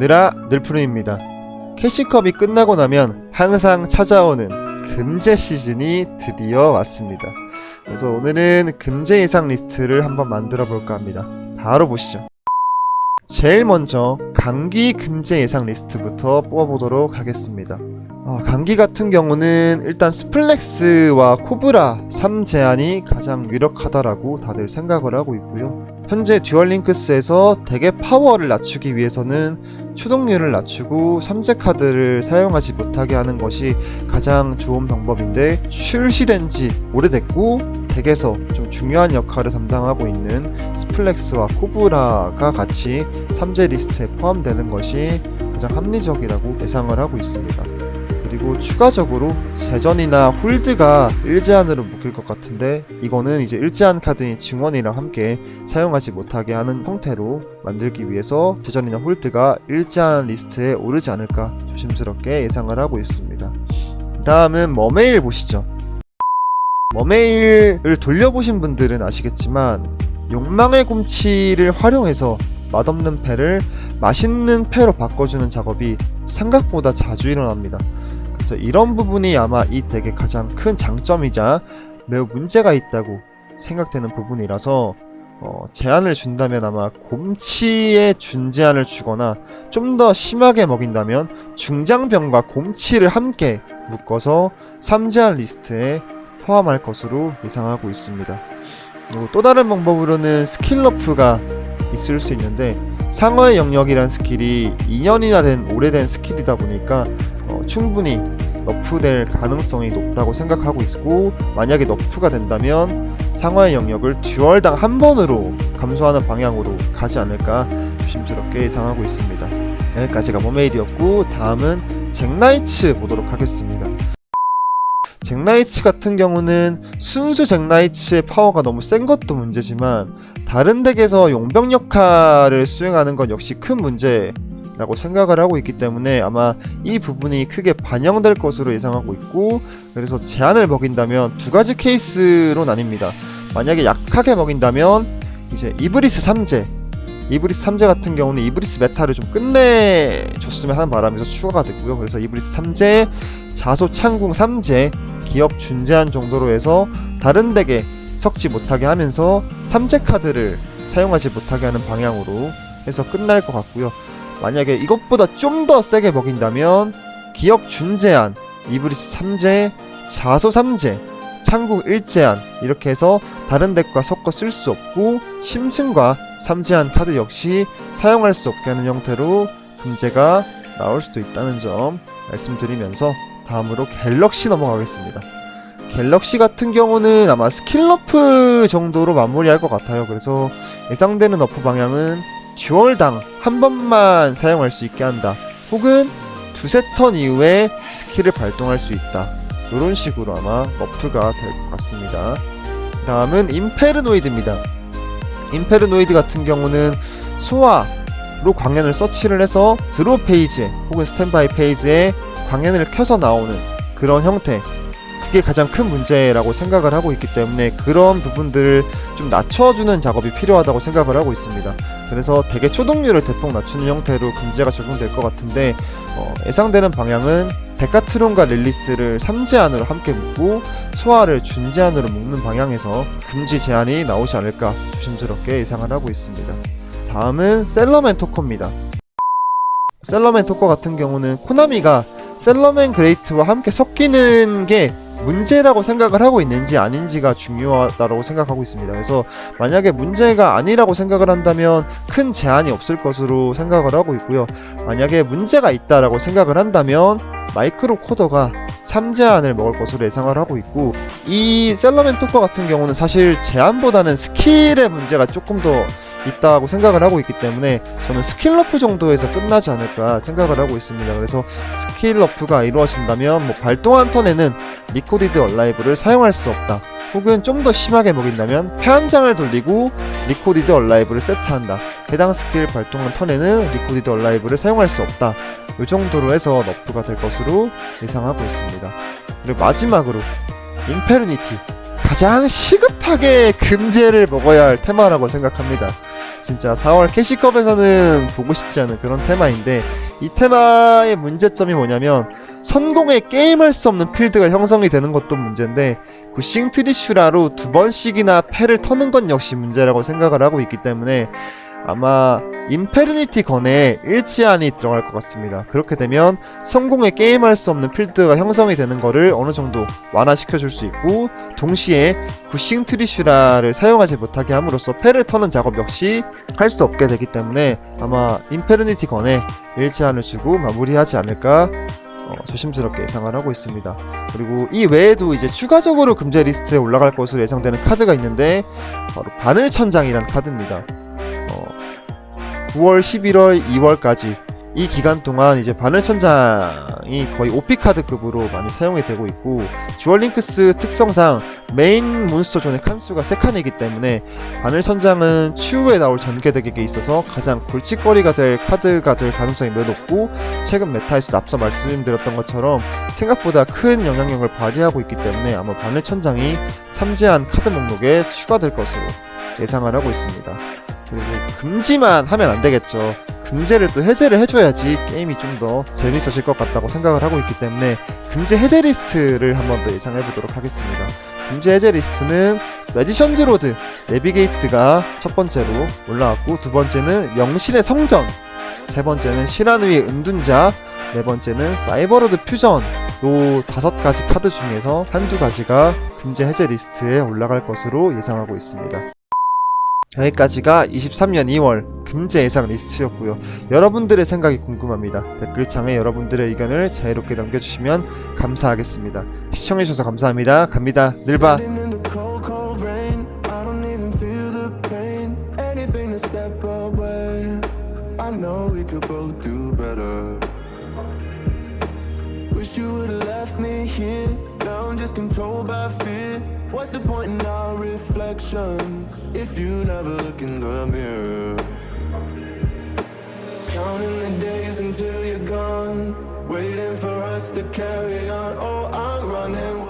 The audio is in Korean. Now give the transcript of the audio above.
느라 늘프름입니다. 캐시컵이 끝나고 나면 항상 찾아오는 금제 시즌이 드디어 왔습니다. 그래서 오늘은 금제 예상 리스트를 한번 만들어 볼까 합니다. 바로 보시죠. 제일 먼저 감기 금제 예상 리스트부터 뽑아보도록 하겠습니다. 아, 감기 같은 경우는 일단 스플렉스와 코브라 3제안이 가장 유력하다라고 다들 생각을 하고 있고요. 현재 듀얼링크스에서 대개 파워를 낮추기 위해서는 추동률을 낮추고 3제 카드를 사용하지 못하게 하는 것이 가장 좋은 방법인데 출시된 지 오래됐고 덱에서 좀 중요한 역할을 담당하고 있는 스플렉스와 코브라가 같이 3제 리스트에 포함되는 것이 가장 합리적이라고 예상을 하고 있습니다. 그리고 추가적으로 재전이나 홀드가 일제한으로 묶일 것 같은데 이거는 이제 일제한 카드인 증원이랑 함께 사용하지 못하게 하는 형태로 만들기 위해서 재전이나 홀드가 일제한 리스트에 오르지 않을까 조심스럽게 예상을 하고 있습니다. 다음은 머메일 보시죠. 머메일을 돌려보신 분들은 아시겠지만 욕망의 곰치를 활용해서 맛없는 패를 맛있는 패로 바꿔주는 작업이 생각보다 자주 일어납니다. 그래서 이런 부분이 아마 이 덱의 가장 큰 장점이자 매우 문제가 있다고 생각되는 부분이라서 어, 제한을 준다면 아마 곰치에 준제한을 주거나 좀 더 심하게 먹인다면 중장병과 곰치를 함께 묶어서 3제한 리스트에 포함할 것으로 예상하고 있습니다. 그리고 또 다른 방법으로는 스킬러프가 있을 수 있는데 상어의 영역이란 스킬이 2년이나 된 오래된 스킬이다 보니까 어, 충분히 너프될 가능성이 높다고 생각하고 있고 만약에 너프가 된다면 상어의 영역을 듀얼당 한 번으로 감소하는 방향으로 가지 않을까 조심스럽게 예상하고 있습니다. 여기까지가 머메일이었고 다음은 잭나이츠 보도록 하겠습니다. 잭나이츠 같은 경우는 순수 잭나이츠의 파워가 너무 센 것도 문제지만 다른 덱에서 용병 역할을 수행하는 건 역시 큰 문제 라고 생각을 하고 있기 때문에 아마 이 부분이 크게 반영될 것으로 예상하고 있고 그래서 제한을 먹인다면 두 가지 케이스로 나뉩니다. 만약에 약하게 먹인다면 이제 이브리스 3제 이브리스 3제 같은 경우는 이브리스 메타를 좀 끝내줬으면 하는 바람에서 추가가 됐고요. 그래서 이브리스 3제, 자소 창궁 3제, 기업 준제한 정도로 해서 다른 덱에 섞지 못하게 하면서 3제 카드를 사용하지 못하게 하는 방향으로 해서 끝날 것 같고요. 만약에 이것보다 좀 더 세게 먹인다면 기업 준제한, 이브리스 3제, 자소 3제, 창국 1제한 이렇게 해서 다른 덱과 섞어 쓸 수 없고 심층과 3제한 카드 역시 사용할 수 없게 하는 형태로 금제가 나올 수도 있다는 점 말씀드리면서 다음으로 갤럭시 넘어가겠습니다. 갤럭시 같은 경우는 아마 스킬러프 정도로 마무리할 것 같아요. 그래서 예상되는 어프 방향은 듀얼당 한 번만 사용할 수 있게 한다. 혹은 두세 턴 이후에 스킬을 발동할 수 있다. 이런 식으로 아마 어프가 될 것 같습니다. 다음은 임페르노이드입니다. 임페르노이드 같은 경우는 소화로 광연을 서치를 해서 드로 페이지 혹은 스탠바이 페이지에 광연을 켜서 나오는 그런 형태 그게 가장 큰 문제라고 생각을 하고 있기 때문에 그런 부분들을 좀 낮춰주는 작업이 필요하다고 생각을 하고 있습니다. 그래서 대개 초동률을 대폭 낮추는 형태로 금제가 적용될 것 같은데 어, 예상되는 방향은 데카트론과 릴리스를 3제한으로 함께 묶고 소화를 준제한으로 묶는 방향에서 금지 제한이 나오지 않을까 조심스럽게 예상을 하고 있습니다. 다음은 셀러맨 토커입니다. 셀러맨 토커 같은 경우는 코나미가 셀러맨 그레이트와 함께 섞이는 게 문제라고 생각을 하고 있는지 아닌지가 중요하다고 생각하고 있습니다. 그래서 만약에 문제가 아니라고 생각을 한다면 큰 제한이 없을 것으로 생각을 하고 있고요. 만약에 문제가 있다라고 생각을 한다면 마이크로 코더가 3제한을 먹을 것으로 예상을 하고 있고 이 셀러맨 토커 같은 경우는 사실 제한보다는 스킬의 문제가 조금 더 있다고 생각을 하고 있기 때문에 저는 스킬러프 정도에서 끝나지 않을까 생각을 하고 있습니다. 그래서 스킬러프가 이루어진다면 뭐 발동한 턴에는 리코디드 얼라이브를 사용할 수 없다. 혹은 좀 더 심하게 먹인다면 패한 장을 돌리고 리코디드 얼라이브를 세트한다. 해당 스킬 발동한 턴에는 리코디드 얼라이브를 사용할 수 없다. 이 정도로 해서 너프가 될 것으로 예상하고 있습니다. 그리고 마지막으로 인페르니티 가장 시급하게 금제를 먹어야 할 테마라고 생각합니다. 진짜 4월 캐시컵에서는 보고 싶지 않은 그런 테마인데 이 테마의 문제점이 뭐냐면 선공에 게임할 수 없는 필드가 형성이 되는 것도 문제인데 구싱 트리슈라로 두 번씩이나 패를 터는 건 역시 문제라고 생각을 하고 있기 때문에 아마 인페르니티 건에 일치안이 들어갈 것 같습니다. 그렇게 되면 성공에 게임할 수 없는 필드가 형성이 되는 거를 어느 정도 완화시켜 줄 수 있고 동시에 구싱 트리슈라를 사용하지 못하게 함으로써 패를 터는 작업 역시 할 수 없게 되기 때문에 아마 인페르니티 건에 일치안을 주고 마무리하지 않을까 어, 조심스럽게 예상을 하고 있습니다. 그리고 이 외에도 이제 추가적으로 금제 리스트에 올라갈 것으로 예상되는 카드가 있는데 바로 바늘천장이라는 카드입니다. 어, 9월, 11월, 2월까지 이 기간 동안 이제 바늘천장이 거의 OP 카드급으로 많이 사용이 되고 있고 주얼링크스 특성상 메인 몬스터 존의 칸수가 3칸이기 때문에 바늘천장은 추후에 나올 전개덱에게 있어서 가장 골칫거리가 될 카드가 될 가능성이 매우 높고 최근 메타에서도 앞서 말씀드렸던 것처럼 생각보다 큰 영향력을 발휘하고 있기 때문에 아마 바늘천장이 삼재한 카드 목록에 추가될 것으로 예상을 하고 있습니다. 그리고 금지만 하면 안 되겠죠. 금제를 또 해제를 해줘야지 게임이 좀 더 재밌어질 것 같다고 생각을 하고 있기 때문에 금제 해제 리스트를 한번 더 예상해 보도록 하겠습니다. 금제 해제 리스트는 레지션즈 로드 내비게이트가 첫 번째로 올라왔고 두 번째는 영신의 성전 세 번째는 시라누의 은둔자 네 번째는 사이버로드 퓨전 요 다섯 가지 카드 중에서 한두 가지가 금제 해제 리스트에 올라갈 것으로 예상하고 있습니다. 여기까지가 23년 2월 금제 예상 리스트였고요. 여러분들의 생각이 궁금합니다. 댓글창에 여러분들의 의견을 자유롭게 남겨주시면 감사하겠습니다. 시청해주셔서 감사합니다. 갑니다. 늘봐. What's the point in our reflection if you never look in the mirror? Counting the days until you're gone. Waiting for us to carry on. Oh, I'm running